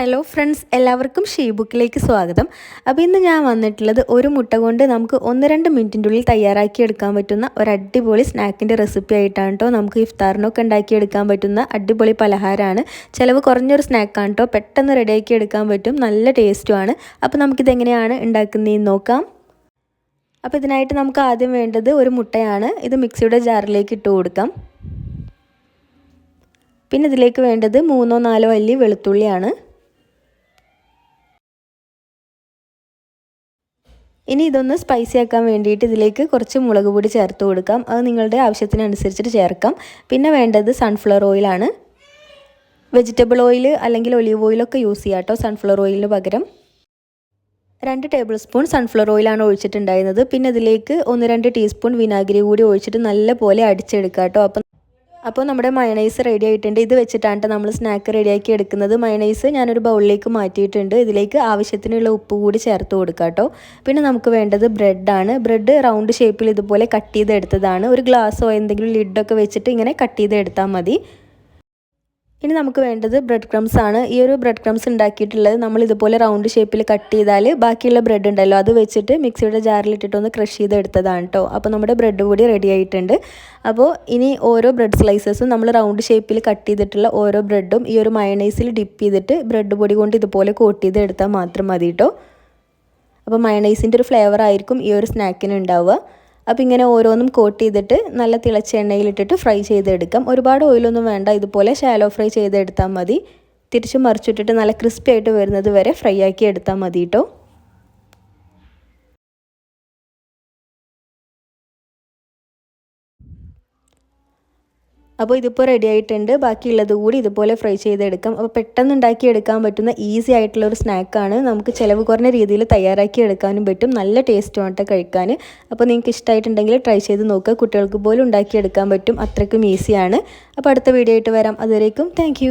Hello friends എല്ലാവർക്കും she ബുക്കിലേക്ക് സ്വാഗതം. അപ്പോൾ ഇന്ന് ഞാൻ വന്നിട്ടുള്ളത് ഒരു മുട്ട കൊണ്ട് നമുക്ക് ഒന്ന് രണ്ട് മിനിറ്റിന്റെ ഉള്ളിൽ തയ്യാറാക്കി എടുക്കാൻ പറ്റുന്ന ഒരു അടിപൊളി സ്നാക്കിന്റെ റെസിപ്പി ആയിട്ടാണ് കേട്ടോ നമുക്ക് ഇഫ്താറിനൊക്കെ ഉണ്ടാക്കിയെടുക്കാൻ പറ്റുന്ന അടിപൊളി പലഹാരമാണ്. ചിലവ് കുറഞ്ഞൊരു സ്നാക്കാണ് കേട്ടോ പെട്ടെന്ന് റെഡിയാക്കി എടുക്കാൻ പറ്റും നല്ല ടേസ്റ്റുമാണ് അപ്പോൾ നമുക്കിതെങ്ങനെയാണ് ഉണ്ടാക്കുന്നതെന്ന് നോക്കാം. അപ്പോൾ ഇതിനായിട്ട് നമുക്ക് ആദ്യം വേണ്ടത് ഒരു മുട്ടയാണ് ഇത് മിക്സിയുടെ ജാറിലേക്ക് ഇട്ട് കൊടുക്കാം. പിന്നെ ഇതിലേക്ക് വേണ്ടത് മൂന്നോ നാലോ അല്ലി വെളുത്തുള്ളിയാണ്. ഇനി ഇതൊന്ന് സ്പൈസി ആക്കാൻ വേണ്ടിയിട്ട് ഇതിലേക്ക് കുറച്ച് മുളക് പൊടി ചേർത്ത് കൊടുക്കാം. അത് നിങ്ങളുടെ ആവശ്യത്തിനനുസരിച്ചിട്ട് ചേർക്കാം. പിന്നെ വേണ്ടത് സൺഫ്ലവർ ഓയിലാണ് വെജിറ്റബിൾ ഓയിൽ അല്ലെങ്കിൽ ഒലീവ് ഓയിലൊക്കെ യൂസ് ചെയ്യാം കേട്ടോ സൺഫ്ലവർ ഓയിലിന് പകരം. രണ്ട് ടേബിൾ സ്പൂൺ സൺഫ്ലവർ ഓയിലാണ് ഒഴിച്ചിട്ടുണ്ടായിരുന്നത്. പിന്നെ ഇതിലേക്ക് ഒന്ന് രണ്ട് ടീസ്പൂൺ വിനാഗിരി കൂടി ഒഴിച്ചിട്ട് നല്ലപോലെ അടിച്ചെടുക്കാം കേട്ടോ അപ്പം അപ്പോൾ നമ്മുടെ മയണൈസ് റെഡി ആയിട്ടുണ്ട്. ഇത് വെച്ചിട്ടാണ് നമ്മൾ സ്നാക്ക് റെഡിയാക്കി എടുക്കുന്നത്. മയണൈസ് ഞാനൊരു ബൗളിലേക്ക് മാറ്റിയിട്ടുണ്ട്. ഇതിലേക്ക് ആവശ്യത്തിനുള്ള ഉപ്പ് കൂടി ചേർത്ത് കൊടുക്കുക കേട്ടോ പിന്നെ നമുക്ക് വേണ്ടത് ബ്രെഡാണ് ബ്രെഡ് റൗണ്ട് ഷേപ്പിൽ ഇതുപോലെ കട്ട് ചെയ്തെടുത്തതാണ്. ഒരു ഗ്ലാസ്സോ എന്തെങ്കിലും ലിഡൊക്കെ വെച്ചിട്ട് ഇങ്ങനെ കട്ട് ചെയ്തെടുത്താൽ മതി. ഇനി നമുക്ക് വേണ്ടത് ബ്രെഡ് ക്രംസ് ആണ്. ഈ ഒരു ബ്രെഡ് ക്രംസ് ഉണ്ടാക്കിയിട്ടുള്ളത് നമ്മൾ ഇതുപോലെ റൗണ്ട് ഷേപ്പിൽ കട്ട് ചെയ്താൽ ബാക്കിയുള്ള ബ്രെഡ് ഉണ്ടല്ലോ അത് വെച്ചിട്ട് മിക്സിയുടെ ജാറിലിട്ടിട്ടൊന്ന് ക്രഷ് ചെയ്തെടുത്തതാണ് കേട്ടോ അപ്പോൾ നമ്മുടെ ബ്രെഡ് കൂടി റെഡി ആയിട്ടുണ്ട്. അപ്പോൾ ഇനി ഓരോ ബ്രെഡ് സ്ലൈസസും നമ്മൾ റൗണ്ട് ഷേപ്പിൽ കട്ട് ചെയ്തിട്ടുള്ള ഓരോ ബ്രെഡും ഈ ഒരു മയണൈസിൽ ഡിപ്പ് ചെയ്തിട്ട് ബ്രെഡ് പൊടി കൊണ്ട് ഇതുപോലെ കോട്ട് ചെയ്തെടുത്താൽ മാത്രം മതി കേട്ടോ അപ്പോൾ മയണൈസിന്റെ ഒരു ഫ്ലേവർ ആയിരിക്കും ഈ ഒരു സ്നാക്കിന് ഉണ്ടാവുക. അപ്പോൾ ഇങ്ങനെ ഓരോന്നും കോട്ട് ചെയ്തിട്ട് നല്ല തിളച്ച എണ്ണയിലിട്ടിട്ട് ഫ്രൈ ചെയ്തെടുക്കാം. ഒരുപാട് ഓയിലൊന്നും വേണ്ട ഇതുപോലെ ഷാലോ ഫ്രൈ ചെയ്തെടുത്താൽ മതി. തിരിച്ച് മറിച്ചിട്ടിട്ട് നല്ല ക്രിസ്പി ആയിട്ട് വരുന്നത് വരെ ഫ്രൈ ആക്കി എടുത്താൽ മതി കേട്ടോ അപ്പോൾ ഇതിപ്പോൾ റെഡി ആയിട്ടുണ്ട്. ബാക്കിയുള്ളത് കൂടി ഇതുപോലെ ഫ്രൈ ചെയ്തെടുക്കാം. അപ്പോൾ പെട്ടെന്ന് ഉണ്ടാക്കി എടുക്കാൻ പറ്റുന്ന ഈസി ആയിട്ടുള്ള ഒരു സ്നാക്കാണ് നമുക്ക് ചിലവ് കുറഞ്ഞ രീതിയിൽ തയ്യാറാക്കി എടുക്കാനും പറ്റും. നല്ല ടേസ്റ്റും ആട്ടെ കഴിക്കാൻ. അപ്പോൾ നിങ്ങൾക്ക് ഇഷ്ടമായിട്ടുണ്ടെങ്കിൽ ട്രൈ ചെയ്ത് നോക്കുക. കുട്ടികൾക്ക് പോലും ഉണ്ടാക്കിയെടുക്കാൻ പറ്റും. അത്രയ്ക്കും ഈസിയാണ് അപ്പോൾ അടുത്ത വീഡിയോ ആയിട്ട് വരാം. അതുവരേക്കും താങ്ക്